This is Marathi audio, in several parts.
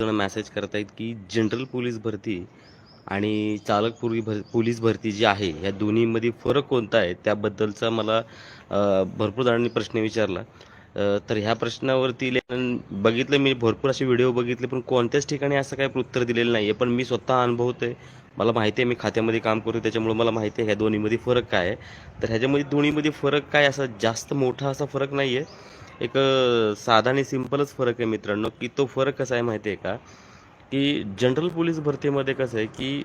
जण मॅसेज करत आहेत की जनरल पोलीस भरती आणि चालक पूर्वी भर पोलीस भरती जी आहे ह्या दोन्हीमध्ये फरक कोणता आहे? त्याबद्दलचा मला भरपूर जणांनी प्रश्न विचारला. तर ह्या प्रश्नावरती बघितलं मी भरपूर असे व्हिडिओ बघितले पण कोणत्याच ठिकाणी असं काही उत्तर दिलेलं नाही आहे पण मी स्वतः अनुभवतो आहे मला माहिती आहे मी खात्यामध्ये काम करतो त्याच्यामुळे मला माहिती आहे ह्या दोन्हीमध्ये फरक काय आहे. तर ह्याच्यामध्ये दोन्हीमध्ये फरक काय? असा जास्त मोठा असा फरक नाही आहे एक साधा आणि सिम्पलच फरक आहे मित्रांनो की तो फरक कसा आहे माहिती आहे का? की जनरल पोलीस भरतीमध्ये कसं आहे की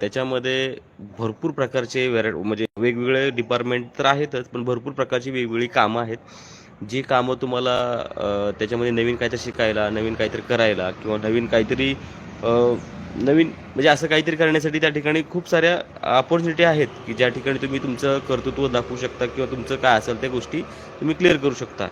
त्याच्यामध्ये भरपूर प्रकारचे व्हॅराय म्हणजे वेगवेगळे डिपार्टमेंट तर आहेतच पण भरपूर प्रकारची वेगवेगळी कामं आहेत. जी कामं तुम्हाला त्याच्यामध्ये नवीन काहीतरी शिकायला नवीन काहीतरी करायला किंवा नवीन काहीतरी नवीन म्हणजे असं काहीतरी करण्यासाठी त्या ठिकाणी खूप साऱ्या अपॉर्च्युनिटी आहेत की ज्या ठिकाणी तुम्ही तुमचं कर्तृत्व दाखवू शकता किंवा तुमचं काय असेल त्या गोष्टी तुम्ही क्लिअर करू शकता.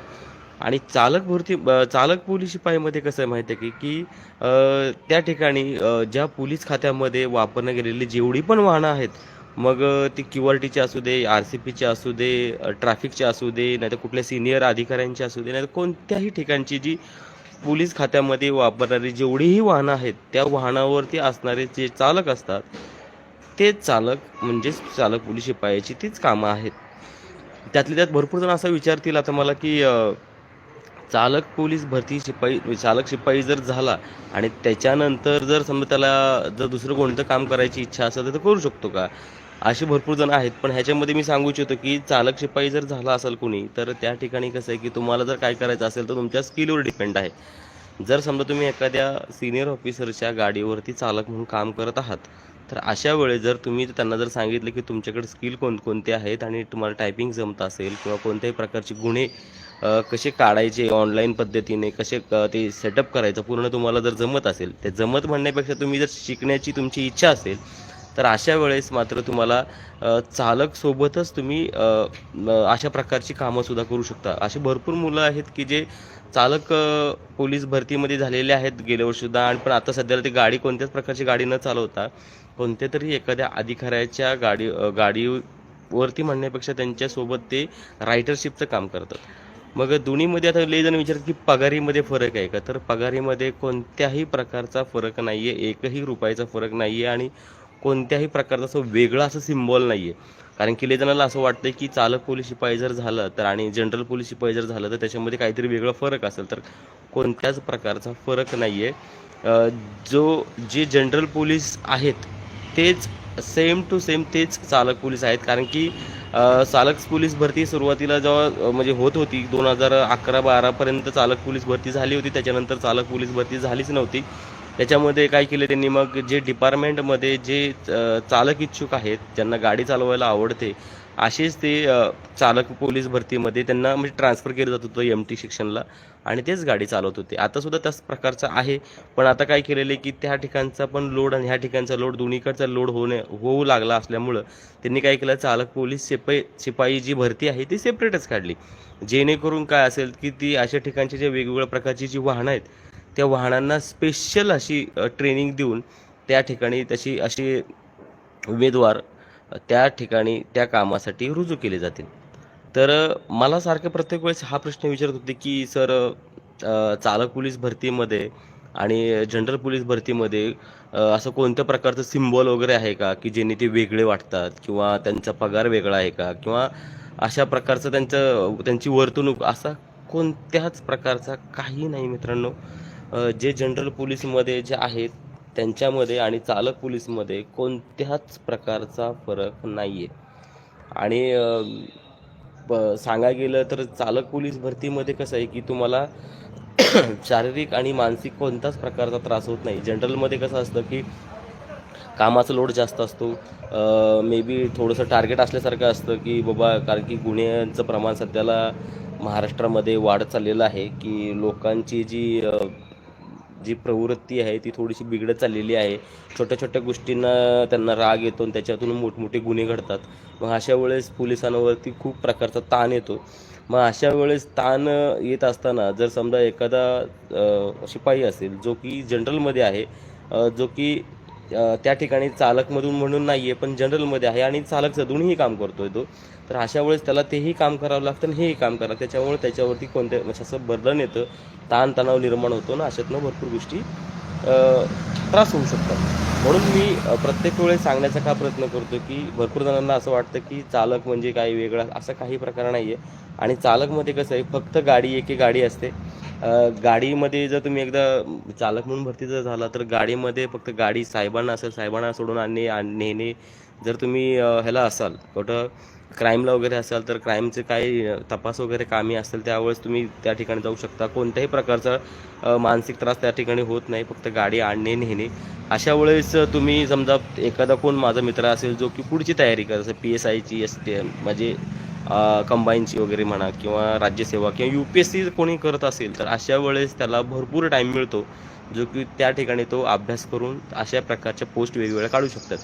आणि चालक भरती चालक पोलीस शिपाईमध्ये कसं आहे माहिती आहे की की त्या ठिकाणी ज्या पोलीस खात्यामध्ये वापरण्यात गेलेली जेवढी पण वाहनं आहेत मग ती क्यू आर टीची असू दे आर सी पीचे असू दे अ, ट्रॅफिकचे असू दे नाहीतर कुठल्या सिनियर अधिकाऱ्यांची असू दे नाहीतर कोणत्याही ठिकाणची जी पोलीस खात्यामध्ये वापरणारी जेवढीही वाहनं आहेत त्या वाहनावरती असणारे जे चालक असतात ते चालक म्हणजेच चालक पोलीस शिपायाची तीच कामं आहेत. त्यातल्या त्यात भरपूर जण असं विचारतील आता मला की चालक पोलीस भरती शिपाई म्हणजे चालक शिपाई जर झाला आणि त्याच्यानंतर जर समजा त्याला जर दुसरं कोणतं काम करायची इच्छा असेल तर करू शकतो का? असे भरपूर जण आहेत. पण ह्याच्यामध्ये मी सांगू इच्छितो की चालक शिपाई जर झाला असेल कोणी तर त्या ठिकाणी कसं आहे की तुम्हाला जर काय करायचं असेल तर तुमच्या स्किलवर डिपेंड आहे. जर समजा तुम्ही एखाद्या सिनियर ऑफिसरच्या गाडीवरती चालक म्हणून काम करत आहात तर अशा वेळेस जर तुम्ही त्यांना जर सांगितलं की तुमच्याकडे स्किल कोणकोणते आहेत आणि तुम्हाला टायपिंग जमत असेल किंवा कोणत्याही प्रकारचे गुन्हे कसे काढायचे ऑनलाईन पद्धतीने कसे ते सेटअप करायचं पूर्ण तुम्हाला जर जमत असेल ते जमत म्हणण्यापेक्षा तुम्ही जर शिकण्याची तुमची इच्छा असेल तर अशा वेळेस मात्र तुम्हाला चालकसोबतच चालक सोबतच तुम्ही अशा प्रकारची कामंसुद्धा करू शकता. असे भरपूर मुलं आहेत की जे चालक पोलीस भरतीमध्ये झालेले आहेत गेल्या वर्षीसुद्धा आणि पण आता सध्याला ते गाडी कोणत्याच प्रकारची गाडी न चालवता कोणत्या तरी एखाद्या अधिकाऱ्याच्या गाडी गाडीवरती म्हणण्यापेक्षा त्यांच्यासोबत ते रायटरशिपचं काम करतात. मग दोन्हीमध्ये आता लय जण विचारतात की पगारीमध्ये फरक आहे का? तर पगारीमध्ये कोणत्याही प्रकारचा फरक नाही आहे एकही रुपयाचा फरक नाही आहे आणि कोणत्याही प्रकारचा असं वेगळा असं सिम्बॉल नाही आहे कारण की लेजनाला असं वाटतं की चालक पोलीस शिपाई जर झालं तर आणि जनरल पोलीस शिपाई जर झालं तर त्याच्यामध्ये काहीतरी वेगळा फरक असेल. तर कोणत्याच प्रकारचा फरक नाही आहे जो जे जनरल पोलीस आहेत तेच सेम टू सेम तेच चालक पोलीस आहेत. कारण की चालक पोलीस भरती सुरुवातीला जेव्हा म्हणजे होत होती दोन हजार अकरा बारापर्यंत चालक पोलीस भरती झाली होती. त्याच्यानंतर चालक पोलीस भरती झालीच नव्हती. त्याच्यामध्ये काय केलं त्यांनी? मग जे डिपार्टमेंटमध्ये जे चालक इच्छुक आहेत ज्यांना गाडी चालवायला आवडते असेच ते चालक पोलीस भरतीमध्ये त्यांना म्हणजे ट्रान्सफर केलं जात होतं एम टी शिक्षणला आणि तेच गाडी चालवत होते. आता सुद्धा त्याच प्रकारचं आहे. पण आता काय केलेलं आहे की त्या ठिकाणचा पण लोड आणि ह्या ठिकाणचा लोड दोन्हीकडचा लोड होणे होऊ लागला असल्यामुळं त्यांनी काय केलं चालक पोलीस शिपाई शिपाई जी भरती आहे ती सेपरेटच काढली. जेणेकरून काय असेल की ती अशा ठिकाणची जे वेगवेगळ्या प्रकारची जी वाहनं आहेत त्या वाहनांना स्पेशल अशी ट्रेनिंग देऊन त्या ठिकाणी तशी अशी उमेदवार त्या ठिकाणी त्या कामासाठी रुजू केले जातील. तर मला सारखं प्रत्येक वेळेस हा प्रश्न विचारत होते की सर चालक पोलीस भरतीमध्ये आणि जनरल पोलीस भरतीमध्ये असं कोणत्या प्रकारचं सिम्बॉल वगैरे आहे का की ज्यांनी ते वेगळे वाटतात किंवा त्यांचा पगार वेगळा आहे का किंवा अशा प्रकारचं त्यांचं त्यांची वर्तणूक असा कोणत्याच प्रकारचा काही नाही मित्रांनो. जे जनरल पोलीसमध्ये जे आहेत त्यांच्यामध्ये आणि चालक पोलीसमध्ये कोणत्याच प्रकारचा फरक नाही आहे आणि अ, सांगायला गेलं तर चालक पोलीस भरतीमध्ये कसं आहे की तुम्हाला शारीरिक आणि मानसिक कोणताच प्रकारचा त्रास होत नाही. जनरलमध्ये कसं असतं की कामाचा लोड जास्त असतो. मे बी थोडंसं टार्गेट असल्यासारखं असतं की बाबा कारण की गुन्ह्यांचं प्रमाण सध्याला महाराष्ट्रामध्ये वाढत चाललेलं आहे की लोकांची जी जी प्रवृत्ती आहे ती थोडीशी बिघडत चाललेली आहे. छोट्या छोट्या गोष्टींना त्यांना राग येतो आणि त्याच्यातून मोठमोठे गुन्हे घडतात. मग अशा वेळेस पोलिसांवरती खूप प्रकारचा ताण येतो. मग अशा वेळेस ताण येत असताना जर समजा एखादा शिपाई असेल जो की जनरलमध्ये आहे जो की त्या ठिकाणी चालकमधून म्हणून नाही आहे पण जनरलमध्ये आहे आणि चालकचं दोन्ही काम करतोय तो. तर अशा वेळेस त्याला तेही काम करावं लागतं आणि हेही काम करा त्याच्यामुळे त्याच्यावरती कोणत्या म्हणजे असं बर्डन येतं ताणतणाव निर्माण होतो ना अशातनं भरपूर गोष्टी त्रास होऊ शकतात. म्हणून मी प्रत्येक वेळेस सांगण्याचा का प्रयत्न करतो की भरपूर जणांना असं वाटतं की चालक म्हणजे काही वेगळा असा काही प्रकार नाही आहे आणि चालकमध्ये कसं आहे फक्त गाडी एके गाडी असते. गाडीमध्ये जर तुम्ही एकदा चालक म्हणून भरती जर झाला तर गाडीमध्ये फक्त गाडी साहेबांना असेल साहेबांना सोडून आणणे आण- नेणे जर तुम्ही ह्याला असाल कुठं क्राईमला वगैरे असाल तर क्राईमचे काही तपास वगैरे कामी असतील त्यावेळेस तुम्ही त्या ठिकाणी जाऊ शकता. कोणत्याही प्रकारचा मानसिक त्रास त्या ठिकाणी होत नाही फक्त गाडी आणणे नेणे अशा वेळेस तुम्ही समजा एखादा कोण माझा मित्र असेल जो की पुढची तयारी करत असेल पी एस आयची एस टी म्हणजे कंबाईनची वगैरे म्हणा किंवा राज्यसेवा किंवा यू पी एस सी कोणी करत असेल तर अशा वेळेस त्याला भरपूर टाईम मिळतो जो की त्या ठिकाणी तो अभ्यास करून अशा प्रकारच्या पोस्ट वेगवेगळ्या काढू शकतात.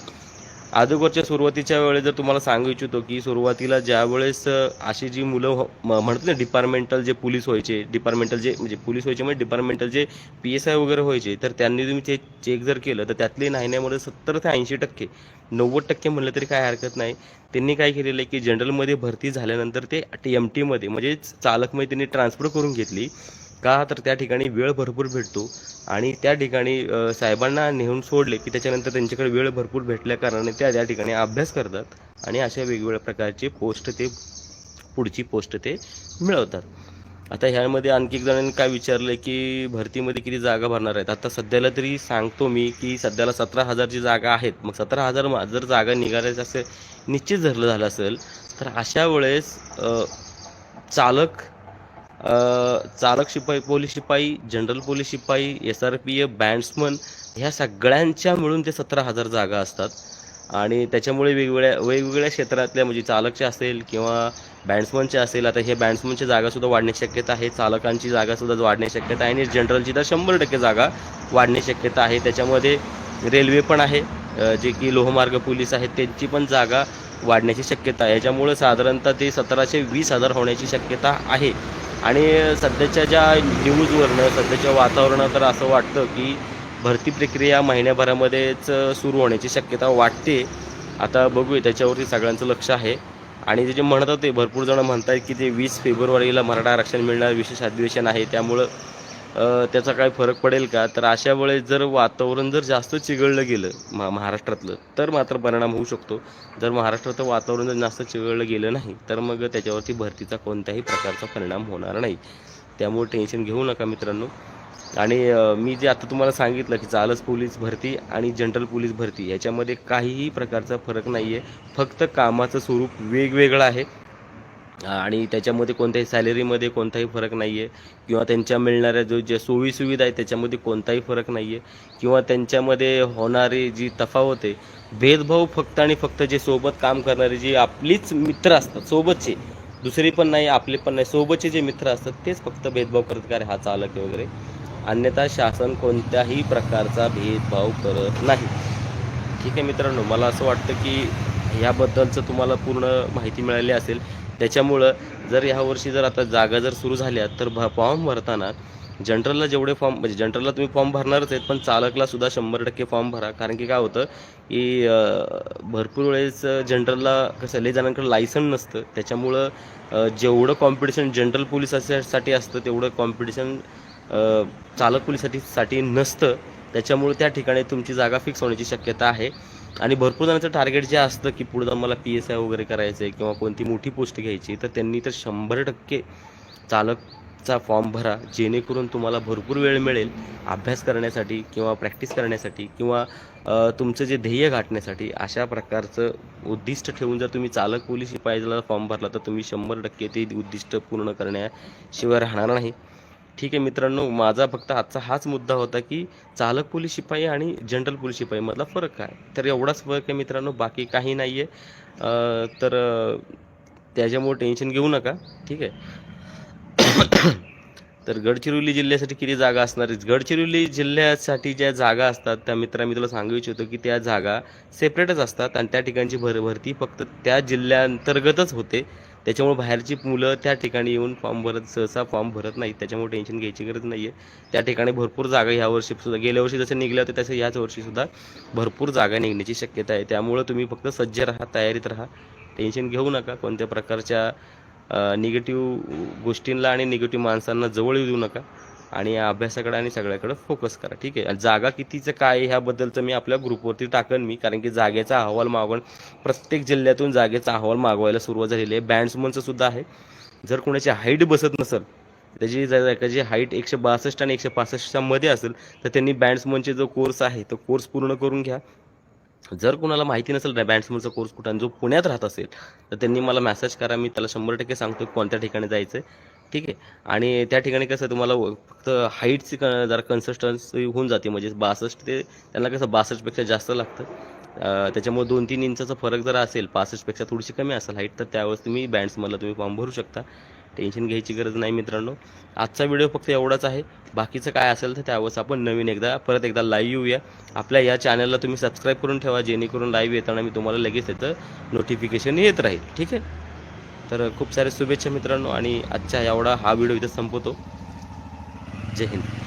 अगोदरच्या सुरुवातीच्या वेळेस जर तुम्हाला सांगू इच्छितो की सुरुवातीला ज्या वेळेस अशी जी मुलं हो- म्हणतात ना डिपार्टमेंटल जे पोलीस व्हायचे डिपार्टमेंटल जे म्हणजे पोलीस व्हायचे म्हणजे departmental J P S I वगैरे व्हायचे तर त्यांनी तुम्ही ते चेक जर केलं तर त्यातले नाहीण्यामध्ये सत्तर ते ऐंशी टक्के नव्वद टक्के म्हणलं तरी काय हरकत नाही. त्यांनी काय केलेलं आहे की जनरलमध्ये भरती झाल्यानंतर ते एम टीमध्ये म्हणजे चालकमध्ये त्यांनी ट्रान्सफर करून घेतली. का? तर त्या ठिकाणी वेळ भरपूर भेटतो. आणि त्या ठिकाणी साहेबांना नेऊन सोडले की त्याच्यानंतर त्यांच्याकडे वेळ भरपूर भेटल्या कारणाने त्या त्या ठिकाणी अभ्यास करतात आणि अशा वेगवेगळ्या प्रकारचे पोस्ट ते पुढची पोस्ट ते मिळवतात. आता ह्यामध्ये आणखी एक जणांनी काय विचारलं की भरतीमध्ये किती जागा भरणार आहेत? आता सध्याला तरी सांगतो मी की सध्याला सतरा हजारची जागा आहेत. मग सतरा हजार जर जागा निघाल्याचं असं निश्चित धरलं झालं असेल तर अशा वेळेस चालक चालक शिपाई पोलीस शिपाई जनरल पोलीस शिपाई S R P F bandsman ह्या सगळ्यांच्या मिळून ते सतरा हजार जागा असतात. आणि त्याच्यामुळे वेगवेगळ्या वेगवेगळ्या क्षेत्रातल्या म्हणजे चालकच्या असेल किंवा बँड्समनच्या असेल आता हे बँड्समनच्या जागासुद्धा वाढण्याची शक्यता आहे चालकांची जागासुद्धा वाढण्याची शक्यता आहे आणि जनरलची तर शंभर टक्के जागा वाढण्याची शक्यता आहे. त्याच्यामध्ये रेल्वे पण आहे जे की लोहमार्ग पोलीस आहेत त्यांची पण जागा वाढण्याची शक्यता आहे. याच्यामुळे साधारणतः ते सतराशे वीस हजार होण्याची शक्यता आहे. आणि सध्याच्या ज्या न्यूजवरनं सध्याच्या वातावरणात तर असं वाटतं की भरती प्रक्रिया महिन्याभरामध्येच सुरू होण्याची शक्यता वाटते. आता बघूया त्याच्यावरती सगळ्यांचं लक्ष आहे. आणि ते जे म्हणत होते भरपूर जण म्हणतात की ते वीस फेब्रुवारीला मराठा आरक्षण मिळणार विशेष अधिवेशन आहे त्यामुळं त्याचा काय फरक पडेल का? तर अशा वेळेस जर वातावरण जर जास्त चिघळलं गेलं मा महाराष्ट्रातलं तर मात्र परिणाम होऊ शकतो. जर महाराष्ट्रातलं वातावरण जर जास्त चिघळलं गेलं नाही तर मग त्याच्यावरती भरतीचा कोणत्याही प्रकारचा परिणाम होणार नाही. त्यामुळे टेन्शन घेऊ नका मित्रांनो. आणि मी जे आता तुम्हाला सांगितलं की चालस पोलीस भरती आणि जनरल पोलीस भरती याच्यामध्ये काहीही प्रकारचा फरक नाही आहे फक्त कामाचं स्वरूप वेगवेगळं आहे. आणि त्याच्यामध्ये कोणत्याही सॅलरीमध्ये कोणताही फरक नाही आहे किंवा त्यांच्या मिळणाऱ्या जो ज्या सोयीसुविधा आहे त्याच्यामध्ये कोणताही फरक नाही आहे किंवा त्यांच्यामध्ये होणारी जी तफावत आहे भेदभाव फक्त आणि फक्त जे सोबत काम करणारे जे आपलीच मित्र असतात सोबतचे. दुसरी पण नाही आपले पण नाही सोबतचे जे मित्र असतात तेच फक्त भेदभाव करत का रे हा चालक वगैरे. अन्यथा शासन कोणत्याही प्रकारचा भेदभाव करत नाही. ठीक आहे मित्रांनो मला असं वाटतं की याबद्दलचं तुम्हाला पूर्ण माहिती मिळाली असेल. त्याच्यामुळं जर ह्यावर्षी जर आता जागा जर सुरू झाल्या तर भ फॉर्म भरताना जनरलला जेवढे फॉर्म म्हणजे जनरलला तुम्ही फॉर्म भरणारच आहेत पण चालकला सुद्धा शंभर टक्के फॉर्म भरा. कारण की काय होतं की भरपूर वेळेस जनरलला कसं लई जणांकडे लायसन नसतं. त्याच्यामुळं जेवढं कॉम्पिटिशन जनरल पोलिसासाठी असतं तेवढं कॉम्पिटिशन चालक पोलिसासाठी साठी नसतं. त्याच्यामुळे त्या ठिकाणी तुमची जागा फिक्स होण्याची शक्यता आहे. आणि भरपूर जणांचं टार्गेट जे असतं की पुढे जाऊन मला पी एस आय वगैरे करायचं आहे किंवा कोणती मोठी पोस्ट घ्यायची तर त्यांनी तर शंभर टक्के चालकचा फॉर्म भरा जेणेकरून तुम्हाला भरपूर वेळ मिळेल अभ्यास करण्यासाठी किंवा प्रॅक्टिस करण्यासाठी किंवा तुमचं जे ध्येय गाठण्यासाठी. अशा प्रकारचं उद्दिष्ट ठेवून जर तुम्ही चालक पोलीस शिपाईला फॉर्म भरला तर तुम्ही शंभर टक्के ते उद्दिष्ट पूर्ण करण्याशिवाय राहणार नाही. ठीक आहे मित्रांनो माझा फक्त आजचा हाच मुद्दा होता की चालक पोलीस शिपाई आणि जनरल पोलीस शिपाई मधला फरक काय? तर एवढाच फरक आहे मित्रांनो बाकी काही नाही आहे तर त्याच्यामुळे टेन्शन घेऊ नका ठीक आहे? तर गडचिरोली जिल्ह्यासाठी किती जागा असणार गडचिरोली जिल्ह्यासाठी ज्या जागा असतात त्या मित्रा मी तुला सांगू इच्छितो की त्या जागा सेपरेटच असतात आणि त्या ठिकाणची भर भरती फक्त त्या जिल्ह्यांतर्गतच होते. त्याच्यामुळे बाहेरची मुलं त्या ठिकाणी येऊन फॉर्म भरत सहसा फॉर्म भरत नाहीत. त्याच्यामुळे टेन्शन घ्यायची गरज नाही आहे त्या ठिकाणी भरपूर जागा ह्या वर्षी सुद्धा गेल्या वर्षी जसं निघल्या होत्या तसं ह्याच वर्षी सुद्धा भरपूर जागा निघण्याची शक्यता आहे. त्यामुळं तुम्ही फक्त सज्ज राहा तयारीत राहा. टेन्शन घेऊ नका. कोणत्या प्रकारच्या निगेटिव्ह गोष्टींना आणि निगेटिव्ह माणसांना जवळ येऊ देऊ नका. आणि अभ्यासाकडे आणि सगळ्याकडे फोकस करा. ठीक आहे? जागा कितीचं काय ह्याबद्दलचं मी आपल्या ग्रुपवरती टाकन मी कारण की जागेचा अहवाल मागवण प्रत्येक जिल्ह्यातून जागेचा अहवाल मागवायला सुरुवात झालेली आहे. बँड्समनचं सुद्धा आहे. जर कोणाची हाईट बसत नसेल त्याची जर त्याची हाईट एकशे बासष्ट आणि एकशे पासष्टच्या मध्ये असेल तर त्यांनी बँड्समनचे जो कोर्स आहे तो कोर्स पूर्ण करून घ्या. जर कोणाला माहिती नसेल ना बँड्समनचा कोर्स कुठं आणि जो पुण्यात राहत असेल तर त्यांनी मला मॅसेज करा. मी त्याला शंभर टक्के सांगतो कोणत्या ठिकाणी जायचं आहे ठीक आहे. आणि त्या ठिकाणी कसं तुम्हाला व- फक्त हाईटची क जरा कन्सिस्टन्सी होऊन जाते. म्हणजे बासष्ट ते त्यांना कसं बासष्टपेक्षा जास्त लागतं. त्याच्यामुळे दोन तीन इंचाचा फरक जर असेल पासष्टपेक्षा थोडीशी कमी असेल हाईट तर त्यावेळेस तुम्ही बँड्समधला तुम्ही फॉर्म भरू शकता. टेन्शन घ्यायची गरज नाही मित्रांनो. आजचा व्हिडिओ फक्त एवढाच आहे. बाकीचं काय असेल तर त्यावेळेस आपण नवीन एकदा परत एकदा लाईव्ह येऊया. आपल्या या चॅनलला तुम्ही सबस्क्राईब करून ठेवा जेणेकरून लाईव्ह येताना मी तुम्हाला लगेच त्याचं नोटिफिकेशन येत राहील. ठीक आहे? तर खूप सारे शुभेच्छा मित्रांनो आणि आजच्या एवढा हा व्हिडिओ इथं संपवतो. जय हिंद.